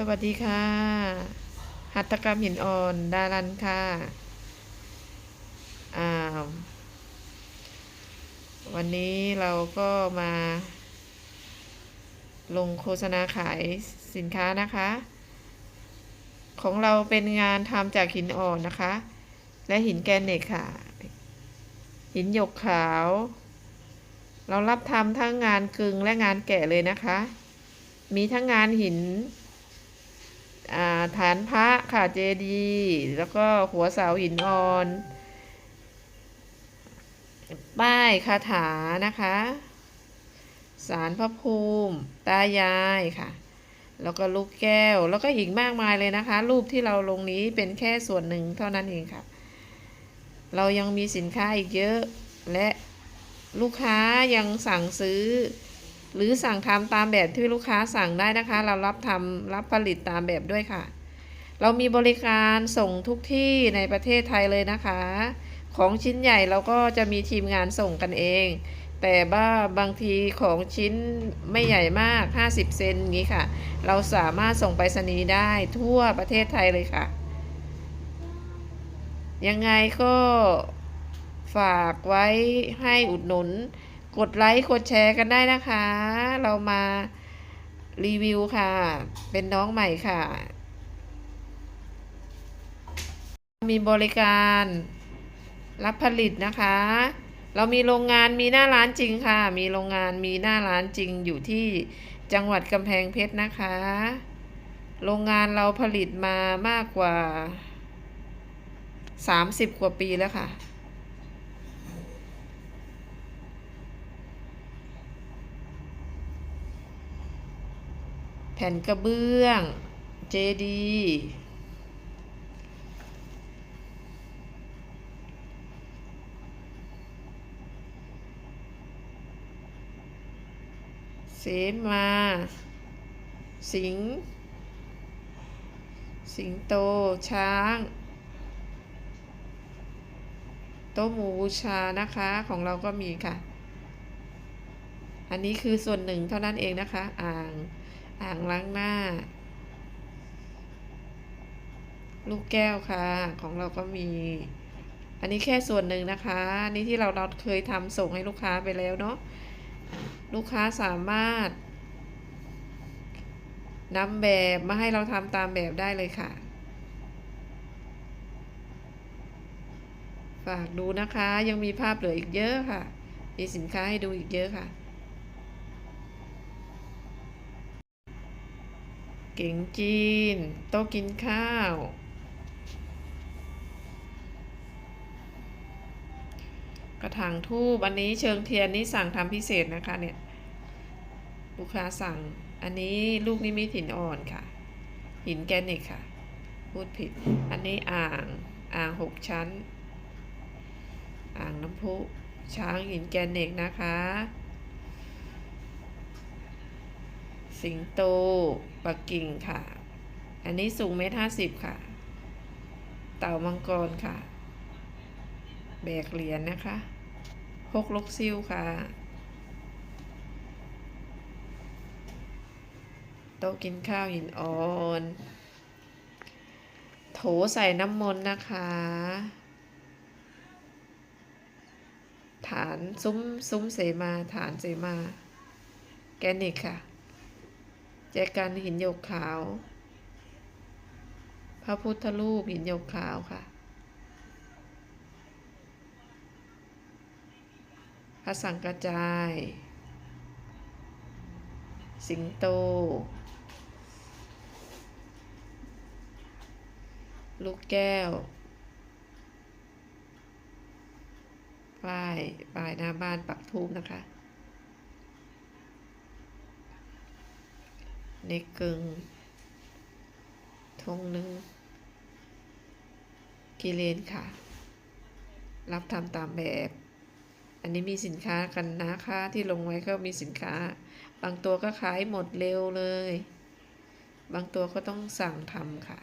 สวัสดีค่ะ หัตถกรรมหินอ่อน ดารันค่ะ อ่า วันนี้เราก็มา ลงโฆษณาขายสินค้านะคะ ของเราเป็นงานทำจากหินอ่อนนะคะ และหินแกรนิตค่ะ หินหยกขาว เรารับทำทั้งงานกึงและงานแกะเลยนะคะ มีทั้งงานหิน ฐานพระค่ะเจดีแล้วก็หัวเสาหินอ่อน ป้ายคาถานะคะสารพระภูมิ ตายายค่ะ แล้วก็ลูกแก้วแล้วก็อีกมากมายเลยนะคะ รูปที่เราลงนี้เป็นแค่ส่วนหนึ่งเท่านั้นเองค่ะ เรายังมีสินค้าอีกเยอะและลูกค้ายังสั่งซื้อ หรือสั่งทำตามแบบที่ลูกค้าสั่งได้นะคะ เรารับทำรับผลิตตามแบบด้วยค่ะ เรามีบริการส่งทุกที่ในประเทศไทยเลยนะคะ ของชิ้นใหญ่เราก็จะมีทีมงานส่งกันเอง แต่ว่าบางทีของชิ้นไม่ใหญ่มาก 50 เซนอย่างนี้ค่ะ เราสามารถส่งไปรษณีย์ได้ทั่วประเทศไทยเลยค่ะ ยังไงก็ฝากไว้ให้อุดหนุน กดไลค์กดแชร์กันได้นะคะ เรามารีวิวค่ะ เป็นน้องใหม่ค่ะ มีบริการรับผลิตนะคะ เรามีโรงงานมีหน้าร้านจริงค่ะ มีโรงงานมีหน้าร้านจริงอยู่ที่จังหวัดกำแพงเพชรนะคะ โรงงานเราผลิตมามากกว่า 30 กว่าปีแล้วค่ะ แผ่นกระเบื้อง เจดี เสมา สิง สิงโต ช้างโต๊ะหมูบูชานะคะของเราก็มีค่ะ อันนี้คือส่วนหนึ่งเท่านั้นเองนะคะ อ่าง อ่างล้างหน้า ลูกแก้วค่ะ ของเราก็มี อันนี้แค่ส่วนหนึ่งนะคะ อันนี้ที่เราเราเคยทำส่งให้ลูกค้าไปแล้วเนาะลูกค้าสามารถนำแบบมาให้เราทำตามแบบได้เลยค่ะ ฝากดูนะคะยังมีภาพเหลืออีกเยอะค่ะ มีสินค้าให้ดูอีกเยอะค่ะ เก่งจีน โต๊ะกินข้าว กระถางทูบอันนี้เชิงเทียนนี่สั่งทำพิเศษนะคะเนี่ย ลูกค้าสั่งอันนี้ลูกนิมิตหินอ่อนค่ะ หินแกรนิตค่ะ พูดผิด อันนี้อ่างอ่างหกชั้น อ่างน้ำพุช้างหินแกรนิตนะคะ สิงโต ปักกิ่งค่ะ อันนี้สูงเมตรห้าสิบค่ะ เต่ามังกรค่ะ แบกเหรียญนะคะพกลกซิ่วค่ะ โต๊ะกินข้าวหินอ่อน โถใส่น้ำมนต์นะคะ ฐานซุ้มซุ้มเสมาฐานเสมา แกนิตค่ะ แจกันหินหยกขาว พระพุทธรูปหินหยกขาวค่ะ พระสังกระจาย สิงโต ลูกแก้วป้ายป้ายหน้าบ้านปักทูบนะคะ ในกึ่งทงหนึ่งกิเลนค่ะ รับทำตามแบบ อันนี้มีสินค้ากันนะคะที่ลงไว้ก็มีสินค้า บางตัวก็ขายหมดเร็วเลย บางตัวก็ต้องสั่งทำค่ะ